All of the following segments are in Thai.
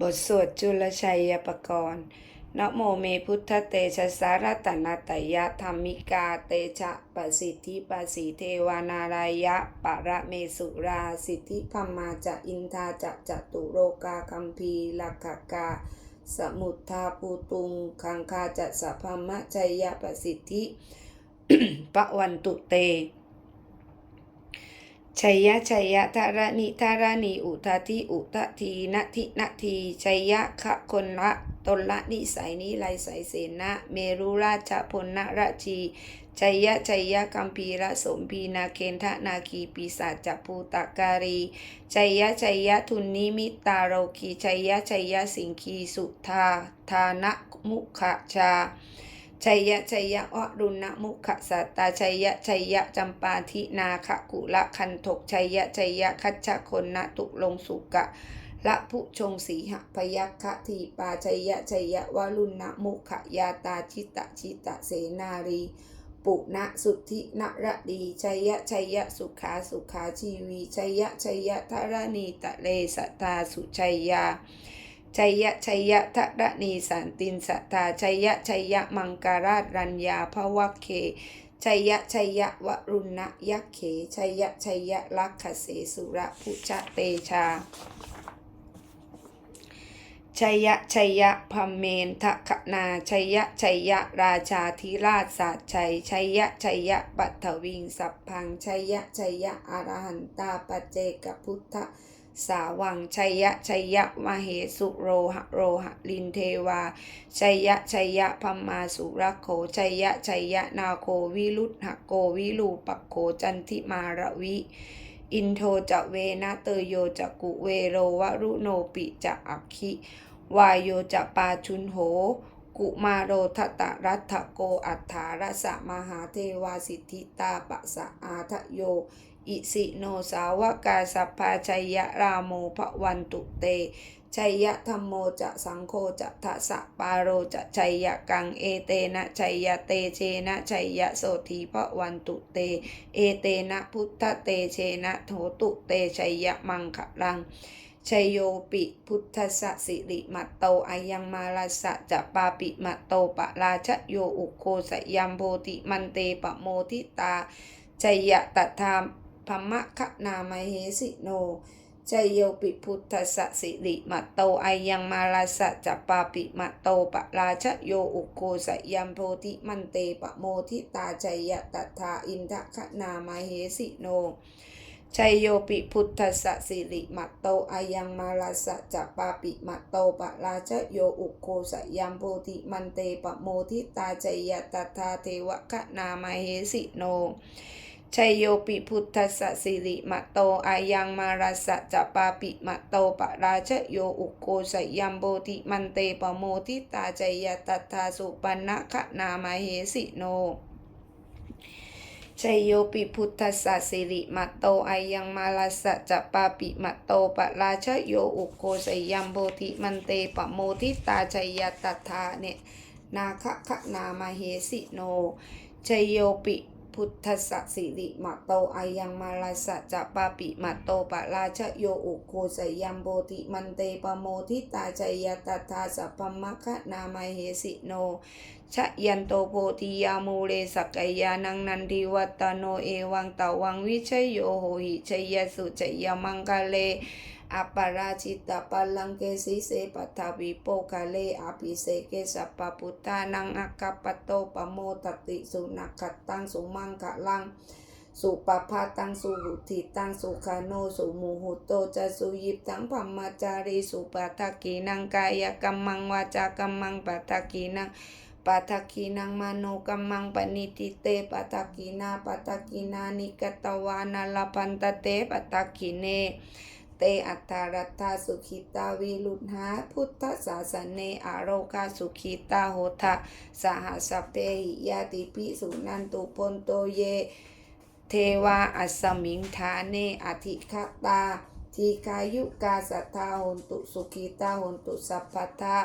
บทสวดจุลชัยปกรณ์นโมเมพุทธเตชะสารตนาตยะธรรมิกาเตชะปสิทธิปสีเทวานารายะปะระเมสุราสิทธิคัมมาจะอินทาจะจตุโรกาคัมพีลักขกา สมุทธาปูตุง คังคาจะสัพพมะชัยยะปสิทธิปะวันตุเต ชัยยะชัยยะธารณิธารณีอุทาทิอุทะทีนะทินะทีชัยยะขะคนละตนละนิสัยนิไลสายเสนะ เมรุราชพลนราชีชัยยะชัยยะกัมพีระสมพีนาเคนทะนาคีปีศาจจภูตการีชัยยะชัยยะทุนนิมิตาโรคีชัยยะชัยยะสิงคีสุธาทานะมุขชา ชัยยะชัยยะวรุณมุขสัตตาชัยยะชัยยะจำปาทินาคกุละคันทกชัยยะชัยยะคัจฉคนนะตุลงสุกะละผู้ชงสีหพยัคคะทีปาชัยยะชัยยะวรุณมุขยาตาชิตะชิตะเสนารีปุณะสุทธินระดีชัยยะชัยยะสุขาสุขาชีวีชัยยะชัยยะธารณีตะเลสตตาสุชัยยา ชัยยะชัยยะทะระนีสันตินสัทธาชัยยะชัยยะมังการาชรัญญาภวะเคชัยยะชัยยะวรุณยักเขชัยยะชัยยะลักขเสสุระพุชะเตชาชัยยะชัยยะพมเมนทะคนาชัยยะชัยยะราชาธิราชศาสชัยชัยยะชัยยะปัทวิงสัพพังชัยยะชัยยะอรหันตาปเจกพุทธ สาวังชัยยะชัยยะมเหสุโรหะโรหะลินเทวาชัยยะชัยยะพัมมาสุรักโขชัยยะชัยยะนาโควิรุธหะโกวิลูปักโขจันทิมารวิอินโทจะเวนะเตโยจะกุเวโรวรุโนปิจะอักขิวายโยจะปาชุนโห กุมาโรทตะรัตโกอัฏฐารสะมหาเทวาสิทธิตาปะสะอาทะโย อิสิโนสาวกาสัพพาชัยยะราโมภวันตุเต ชัยยะธรรมโมจะสังโฆจะทะสะปาโรจะชัยยะกังเอเตนะชัยยะเตเชนะชัยยะโสธีภวันตุเต เอเตนะพุทธเตเชนะโถตุเตชัยยะมังคะลังชัยโยปิพุทธสสิริมัตโตอายังมาลาสะจะปาปิมัตโตปะราชโยอุโคสยัมโพติมันเตปะโมทิตาชัยยะตถา พมะคะนามเหสิโนชัยโยปิพุทธสสิริมัตโตอยังมาลาสะจะปาปิมัตโตปะราชโยอุโคสยัมโพติมันเตปะโมทิตาชัยยะตถาอินทะคะนามเหสิโนชัยโยปิพุทธสสิริมัตโตอายังมาลาสะจะปาปิมัตโตปะราชโยอุโคสยัมโพธิมันเตปะโมทิตาชัยยะตถาเทวะคะนามเหสิโน ชยโยปิพุทธสสิริมัตโตอายังมาราสะจะปาปิมัตโตปะราชโยอุโคสยัมโพธิมันเตปโมทิตาชัยยะตถาสุปันนะคะนามาเหสิโนชยโยปิพุทธสสิริมัตโตอายังมาลาสะจะปาปิมัตโตปะราชโยอุโกสยัมโพธิมันเตปโมทิตาชัยยตถาเนนาคะคะนามาเหสิโนชยโยปิ พุทธสสิริมัตโตอายังมาลาสะจะปาปิมัตโตปะราชโยอุโกสยัมโพธิมันเตปโมทิตาชัยยตถาสัพพมะคะนามาเหสิโนชะยันโตโพธิยามูเลสักยานังนันทิวัตโนเอวังตาวังวิชยโยโหหิชัยยสุชัยยมังกาเล อัปปาราชิตาปัลลังเกสิเสปัทาวิโปกาเลอาภิเสเกสัพปะพุทธานังอัคคปโตปโมตติสุนักขตังสุมังคะลังสุปภาตังสุหุติตังสุขาโนสุมูหุโตจะสุยิบตังพัมมาจารีสุปาทากีนังกายกัมมังวาจากัมมังปัทากีนังปัทกินังมโนกัมมังปณิติเตปัทกินาปัทกินานิกตวานาลพันตเตปัทกิเน เตอัตตารัตถาสุขิตาวิลุณหาพุทธศาสนเนอาโรคาสุขิตาโหทะสหัสพเพหิยาติปิสุนันตุปนโตเย เทวาอัสมิงฐาเนอธิคตาทีกายุกาสัทธาหนตุสุขีตาหนตุสัพพทา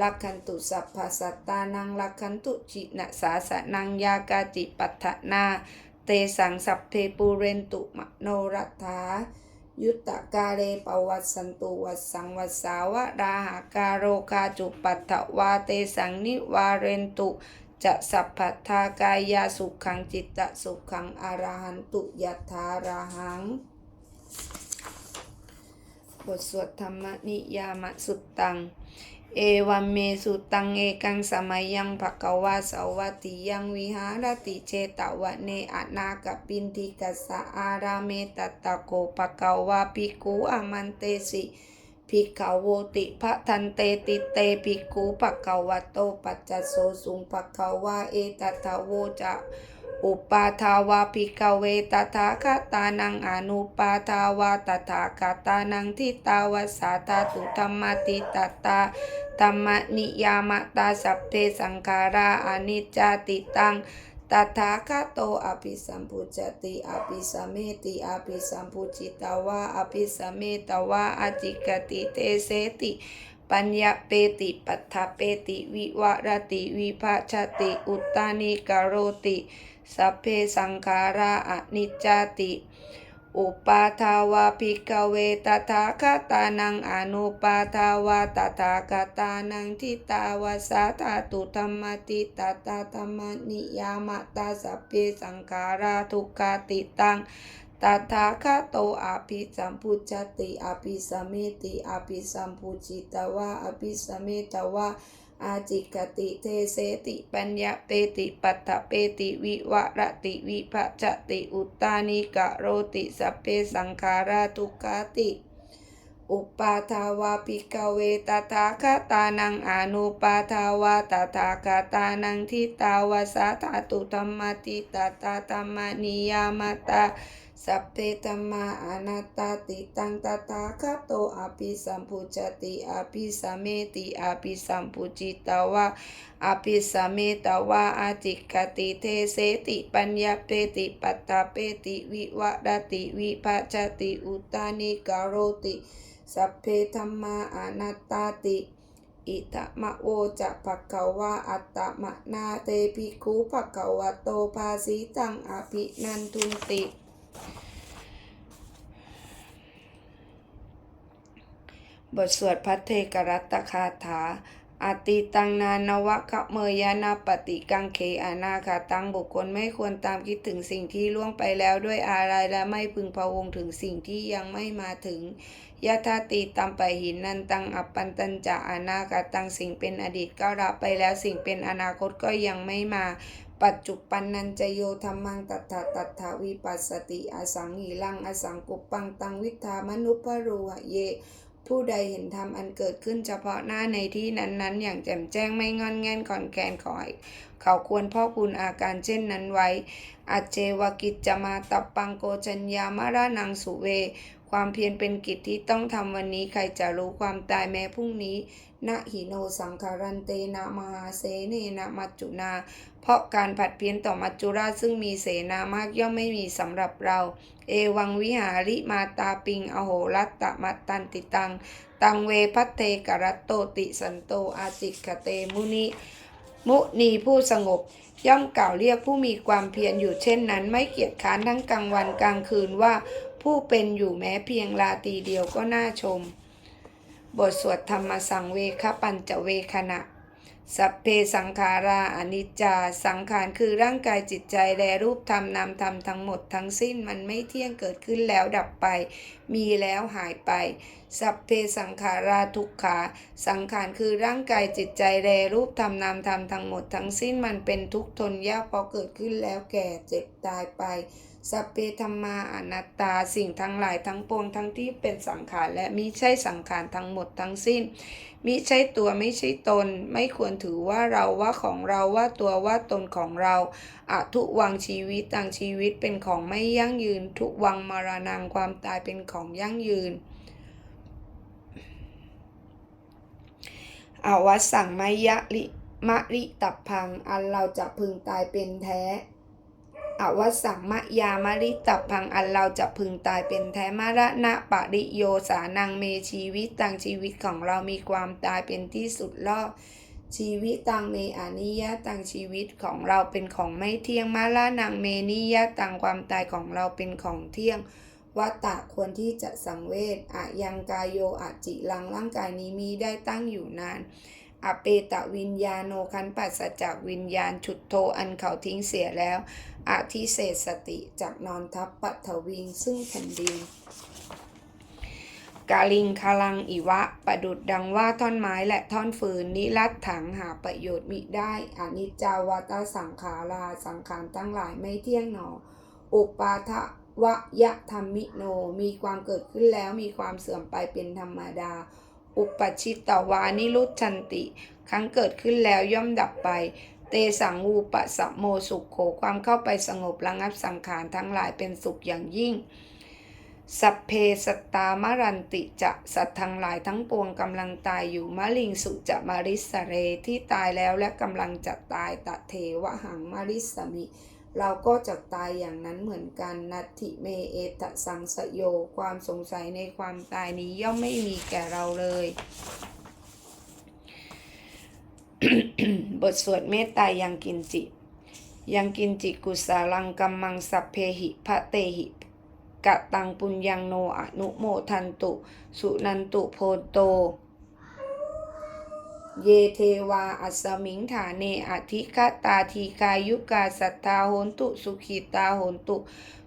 ลักขันตุสัพพสัตตานังลักขันตุจินะสาสะนังยากาติปัฏฐนา เตสังสัพเพปูเรนตุมโนรัฐา ยุตตะกาเลปวัสสันตุวัสสังวัสสาวะราหาการโรกาจุปัตถวาเตสังนิวาเรนตุจะสัพพัทธากายาสุขังจิตตะสุขังอรหันตุยัตถาราหังบทสวดธรรมนิยามสุตตัง เอวัมเมสุตังเอกังสมัยยังภะควาสาวติยังวิหารติเชตวะเนอนาคปินทิกัสะอาราเมตตะโกภะควาปิกูอามันเตสิภิกขโวติพระทันเตติเตภิกขุภะคะวะโตปัจจโสสุงภะคะวาเอตตะโวจะ อุปาทาวาภิกเวตถาคตานังอนุปาทาวาตถาคตานังทิตาวสาตาตุธรรมติตตาธรรมนิยามตาสัพเพสังขาราอนิจจติตังตถาคโตอภิสัมพุจติอภิสัมเมติอภิสัมพุจิตาวาอภิสัมเมตวาอจิกติเตเสติ ปัญญาเปติปัฏฐเปติวิวรติวิภาชติ อุตตานิกโรติสัพเพสังขาราอนิจจติ อุปาทาวาภิกเวตถาคตานังอนุปาทาวาตถาคตานังทิตาวาสาธาตุธรรมติตตาธรรมนิยามตาสัพเพสังขาราทุกขติตัง ตถาคโตอภิสัมพุจติอภิสมเมติอภิสัมพุจิตวะอภิสมเมตวะอาจิกติเทเสติปัญญาเปติปัฏฐเปติวิวรติวิภจติอุตานิกะโรติสัพเพสังขาราทุกาติ อุปาทาวาปิกเวตถาคตานังอนุปาทาวาตถาคตานังทิตาวสาธาตุธรรมติตตาธรรมนิยามตา สัพเพธรรมาอนัตตาติตังตถาคโตอภิสัมพุจติอภิสัมเมติอภิสัมพุจิตวะอภิสัมเมตาวะอาจิกติเทเสติปัญญาเปติปัตตาเปติวิวรติวิภาชติอุตานิกโรติสัพเพธรรมาอนัตตาติอิตมะโวจะภะคะวะอัตตมะนาเตภิกขุภะคะวะโตภาสีตังอภินันทุนติ บทสวดพัทเทกรัตคาถาอาติตังนานวะคะเมยานาปฏิกังเคอานาคาตังบุคคลไม่ควรตามคิดถึงสิ่งที่ล่วงไปแล้วด้วยอะไรและไม่พึงพะวงถึงสิ่งที่ยังไม่มาถึงยะธาติตัมปหินนันตังอัปปันตัญจะอานาคาตังสิ่งเป็นอดีตก็รับไปแล้วสิ่งเป็นอนาคตก็ยังไม่มา ปัจจุปันนันจโยธรรมังตัทธะตัทธาวิปัสสติอสังหิลังอสังกุปปังตังวิทามนุปรูหะเย ผู้ใดเห็นธรรมอันเกิดขึ้นเฉพาะหน้าในที่นั้นๆ อย่างแจ่มแจ้งไม่งอนแง่นขอนแคนขอยเขาควรพ่อคุณอาการเช่นนั้นไว้ อัจเจวกิจจะมาตับปังโกจัญญามารานังสุเว ความเพียรเป็นกิจที่ต้องทำวันนี้ใครจะรู้ความตายแม้พรุ่งนี้นะหิโนสังคารันเตนะมหาเสเนนะมัจจุนา เพราะการผัดเพี้ยนต่อมัจจุราชซึ่งมีเสนามากย่อมไม่มีสำหรับเรา เอวังวิหาริมาตาปิง อโหรัตตมัตตันติตัง ตังเวพัตเตกรัตโตติสันโตอาจิกขเตมุนิมุนีผู้สงบ ย่อมกล่าวเรียกผู้มีความเพียรอยู่เช่นนั้น ไม่เกียจค้านทั้งกลางวันกลางคืนว่าผู้เป็นอยู่แม้เพียงลาตีเดียวก็น่าชม บทสวดธรรมสังเวคปัญจเวคณะ สัพเพสังขาราอนิจจา สังขารคือร่างกายจิตใจและรูปธรรมนามธรรมทั้งหมดทั้งสิ้นมันไม่เที่ยงเกิดขึ้นแล้วดับไป มีแล้วหายไป สัพเพสังขาราทุกขา สังขารคือร่างกายจิตใจแลรูปธรรมนามธรรมทั้งหมดทั้งสิ้นมันเป็นทุกทนยากพราะเกิดขึ้นแล้วแก่เจ็บตายไป สัพเพธรรมาอนัตตาสิ่งทั้งหลายทั้งปวงทั้งที่เป็นสังขารและมิใช่สังขารทั้งหมดทั้งสิ้น มิใช่ตัวไม่ใช่ตน ไม่ควรถือว่าเราว่าของเราว่าตัวว่าตนของเราอะทุวังชีวิตต่างชีวิตเป็นของไม่ยั่งยืน ทุวังมรณังความตายเป็นของยั่งยืนอาวัสสังมยะลิมะริตับพัง อันเราจะพึงตายเป็นแท้ อวัสสังมยามะริตับพังอันเราจะพึงตายเป็นแท้มระณะปะริโยสานังเมชีวิตต่างชีวิตของเรามีความตายเป็นที่สุดรอบชีวิตตังเมอานิยะตังชีวิตของเราเป็นของไม่เที่ยงมาละนังเมนิยะตังความตายของเราเป็นของเที่ยงวัตตะควรที่จะสังเวชอะยังกายโยอะจิลังร่างกายนี้มีได้ตั้งอยู่นานอเปตะวิญญาโนคันปัสจากวิญญาณ ฉุดโทอันเขาทิ้งเสียแล้ว อาทิเศษสติจากนอนทับปัทวิงซึ่งแผ่นดินกาลิงคาลังอิวะ ประดุดดังว่าท่อนไม้และท่อนฟืน นิรัตถังหาประโยชน์มิได้อนิจจาวาตาสังขาราสังขารทั้งหลายไม่เที่ยงหนอ อุปาทะวะยะธรรมิโน มีความเกิดขึ้นแล้วมีความเสื่อมไปเป็นธรรมดา อุปชิตตวานิรุชันติ ครั้งเกิดขึ้นแล้วย่อมดับไป เตสังวูปะสะโมสุขโขความเข้าไปสงบระงับสังขารทั้งหลายเป็นสุขอย่างยิ่ง สัพเพสตามรันติจะสัตว์ทั้งหลายทั้งปวงกำลังตายอยู่มะลิงสุจะมาริสเรที่ตายแล้วและกำลังจะตายตะเทวหังมาริสมิ เราก็จะตายอย่างนั้นเหมือนกันนัตถิเมเอตสังสโย ความสงสัยในความตายนี้ย่อมไม่มีแก่เราเลย บทสวดเมตตายังกินจิ ยังกินจิกุสาลังกัมมังสัพเพหิพะเตหิกะตังปุญญังโนอนุโมทันตุ สุนันตุโพโต เยเทวาอัสมิงฐาเนอธิคตาทีกายุกาสัทธาโหนตุสุขีตาโหนตุ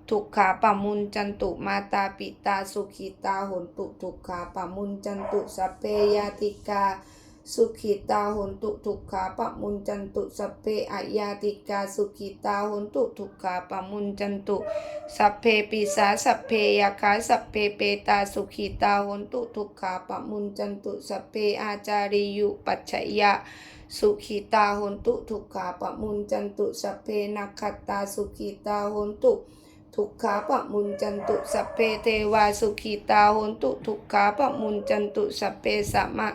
ทุกขาปมุนจันตุมาตาปิตาสุขีตาโหนตุทุกขาปมุนจันตุสัพเพยาติกา สุขิตาหนตุทุกขาปะมุนจันตุสัพเพอายาติกาสุขิตาหนตุทุกขาปะมุนจันตุสัพเพปิสาสัพเพยาคาสัพเพเปตาสุขิตาหนตุทุกขาปะมุนจันตุสัพเพอาจาริยุปัจฉยะสุขิตาหนตุทุกขาปะมุนจันตุสัพเพนักขตาสุขิตาหนตุทุกขาปะมุนจันตุสัพเพเทวาสุขีตาหนตุทุกขาปะมุนจันตุสัพเพสัมมะ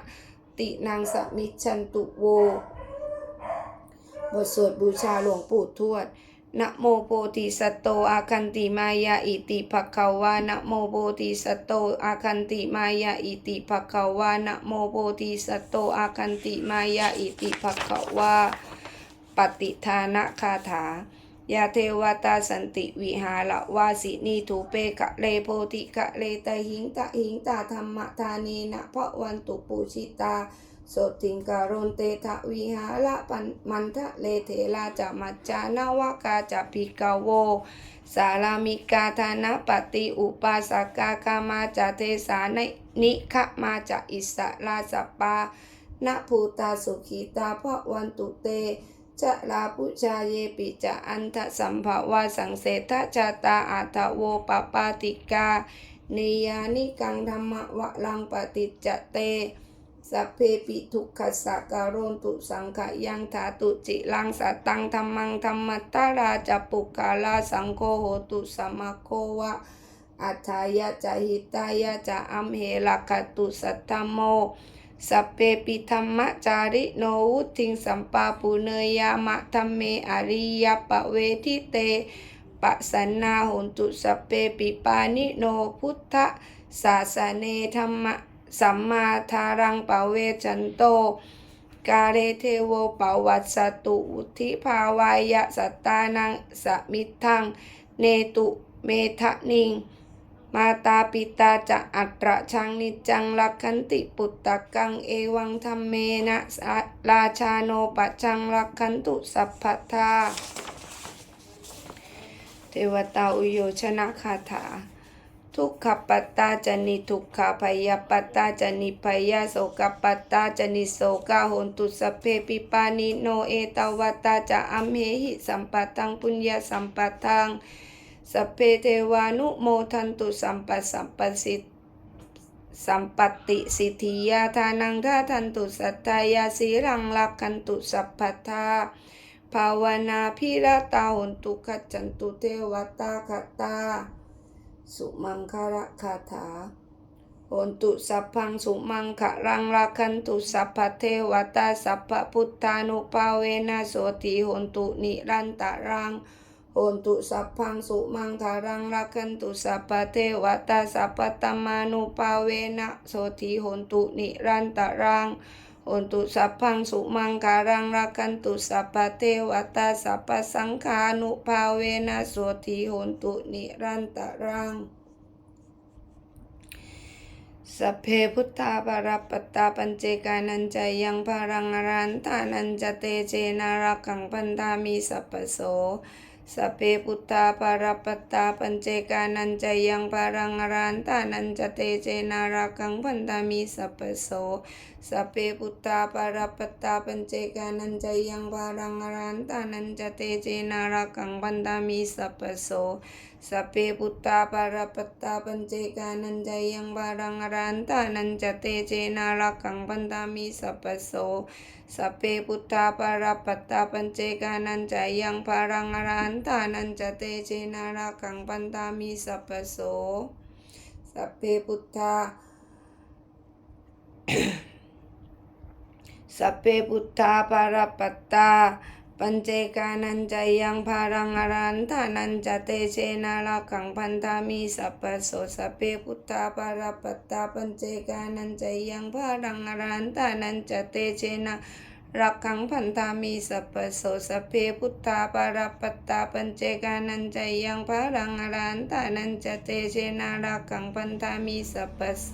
ตินางสมิชันตุโว บทสวดบูชาหลวงปู่ทวดนะโมโพธิสัตโตอาคันติมายาอิติภคววานะโมโพธิสัตโตอาคันติมายาอิติภควานะโมโพธิสัตโตอาคันติมายาอิติภควาปฏิทานะคาถา ยาเทวตาสันติวิหารวาสินีทูเปกะเลโพธิกะเลตหิงตะหิงตาธรรมทานีนะพระวันตุปูชิตาโสติงการนเตทะวิหาระปันมันทะเลเทลาจะมัจจานาวกาจะพิกาโว สารามิกาธานะปฏิอุปาสกากามาจะเทสานนิขมาจะอิสราสปานะภูตาสุขีตาพระวันตุเต จะลาปุชาเยปิจะอันทะสัมภวาสังเสทะจาตาอัตโวปปาติกานิยานิกังธรรมวะลังปฏิจเตสัพเพปิทุกขสักการนตุสังขยังถาตุจิลังสัตังธรรมังธรรมัตตาราจปุกาลาสังโฆโหตุสมาโควะอัฏฐายะจะหิตายะจะอัมเหลักตุสัทธโม สัพเพปิธรรมจาริโนวุทิงสัมปาปุเนยามะธรรมเมอริยปะเวทิเตปะสันนาหนตุสัพเพปิปานิโนพุทธศาสเนธรรมะสัมมาทารังปะเวจันโต กาเรเทโวปวัสสตุอุทิภาวายะสัตตานังสมิทัง เนตุเมทะนิง มาตาปิตาจะอัตระชังนิจังลักขันติปุตตะกังเอวังธรรมเมนะราชาโนปะชังลักขันตุสัพพทาเทวตาอุโยชนะคาถา ทุกขปัตตาจนิทุกขพยาปัตตาจนิพยาโสกปัตตาจนิโสกาหนตุสเพปิปานิโนเอตวตาจะอัมเหหิสัมปะตังปุญญาสัมปะทัง สัพเพเทวานุโมทันตุสัมปัสสัมปสิทสัมปติสิทธิยาทานังทาทันตุสัตตายาสีรังลักขันตุสัพพทาภาวนาพิรตาหุนตุขจันตุเทวตาคตา สุมังคระคาถาโหนตุสัพพังสุมังคะรังราคันตุสัพพเทวตาสัพพพุทธานุภาเวนะโสติโหนตุนิรันตรัง โหนตุสัพพังสุมังคารังรักันตุสัพพเทวตาสัพพตมานุภาเวนะโสติโหนตุนิรันตรังโหนตุสัพพังสุมังคารังรักันตุสัพพเทวตาสัพพสังฆานุภาเวนะโสติโหนตุนิรันตรังสัพเพพุทธาปารัปปตตาปัญเจกานันจายังภารังอรันตานันจเตเจนารักขังปันตามิสัพพโส สัพเพพุทธาปารปัตตาปัญเจกานันจยังปารังรันตานันจเตเจนารักังปันตามิสัพพโส สัพเพพุทธาปารปปตตาปัญเจกานันจายังภารังอรันตานันจเตเจนารักังปันตามิสัพพโสสัพเพพุทธาปารปัตตาปัญเจกานันจายังบารังอรันตานันจเตเจนารักังปันตามิสัพพโสสัพเพพุทธาปารปัตตาปัญเจกานันจายังบารังอรันตานันจเตเจนารักังปันตามิสัพพโสสัพเพพุทธา สัพเพพุทธาปาราปัตตา ปัญเจกานันจายังภารังอรันทานันจเตเชนาลาขังพันธามิสัพพโสสัพเพพุทธาปาราปัตตา ปัญเจกานันจายังภารังอรันทานันจเตเชนารักขังพันธามิสัพพโสสัพเพพุทธาปาราปัตตาปัญเจกานันจยังภารังอรันทานันจเตเชนารักขังพันธามิสัพพโส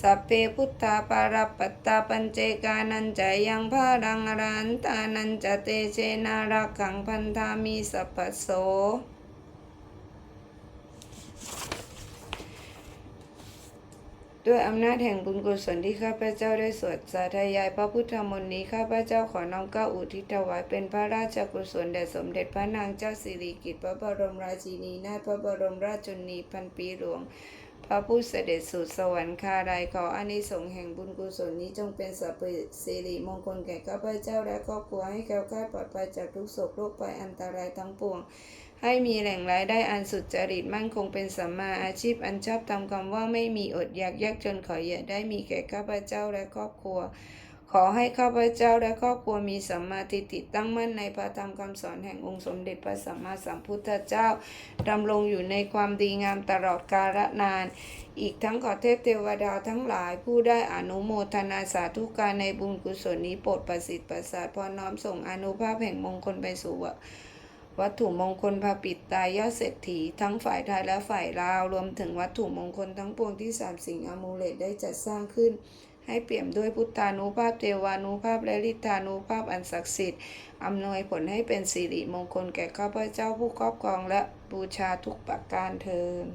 สัพเพพุทธาปาราปัตตาปัญเจกานันจายังภารังอรันตานันจเตเจนารักขังพันธามิสัพพโสด้วยอำนาจแห่งบุญกุศลที่ข้าพเจ้าได้สวดสาธยายพระพุทธมนต์นี้ข้าพเจ้าขอน้อมก้าอุทิศถวายเป็นพระราชกุศลแด่สมเด็จพระนางเจ้าสิริกิติ์พระบรมราชินีนาถพระบรมราชชนนีพันปีหลวง พระผู้เสด็จสู่สวรรคาลัยขออานิสงส์แห่งบุญกุศลนี้จงเป็นสัพพสิริมงคลแก่ข้าพเจ้าและครอบครัวให้แคล้วคลาปลอดภัยจากทุกโศกโรคภัยอันตรายทั้งปวง ให้มีแหล่งรายได้อันสุดจริตมั่นคงเป็นสัมมาอาชีพอันชอบทำคำว่าไม่มีอดอยากยากจนขออย่าได้มีแก่ข้าพเจ้าและครอบครัว อให้ข้าพเจ้าและครอบครัวมีสัมมาทิฏฐิตั้งมั่นในพระธรรมคำสอนแห่งองค์สมเด็จพระสัมมาสัมพุทธเจ้าดำรงอยู่ในความดีงามตลอดกาลนาน อีกทั้งขอเทพเทวดาทั้งหลายผู้ได้อนุโมทนาสาธุการในบุญกุศลนี้โปรดประสิทธิ์ประสาทพรน้อมส่งอนุภาพแห่งมงคลไปสู่วัตถุมงคลพระปิดตายยอดเศรษฐีทั้งฝ่ายไทยและฝ่ายลาว รวมถึงวัตถุมงคลทั้งปวงที่สามสิ่งอมูเลตได้จัดสร้างขึ้น ให้เปี่ยมด้วยพุทธานุภาพเทวานุภาพและฤทธานุภาพอันศักดิ์สิทธิ์อำนวยผลให้เป็นสิริมงคลแก่ข้าพเจ้าผู้ครอบครองและบูชาทุกประการเทิน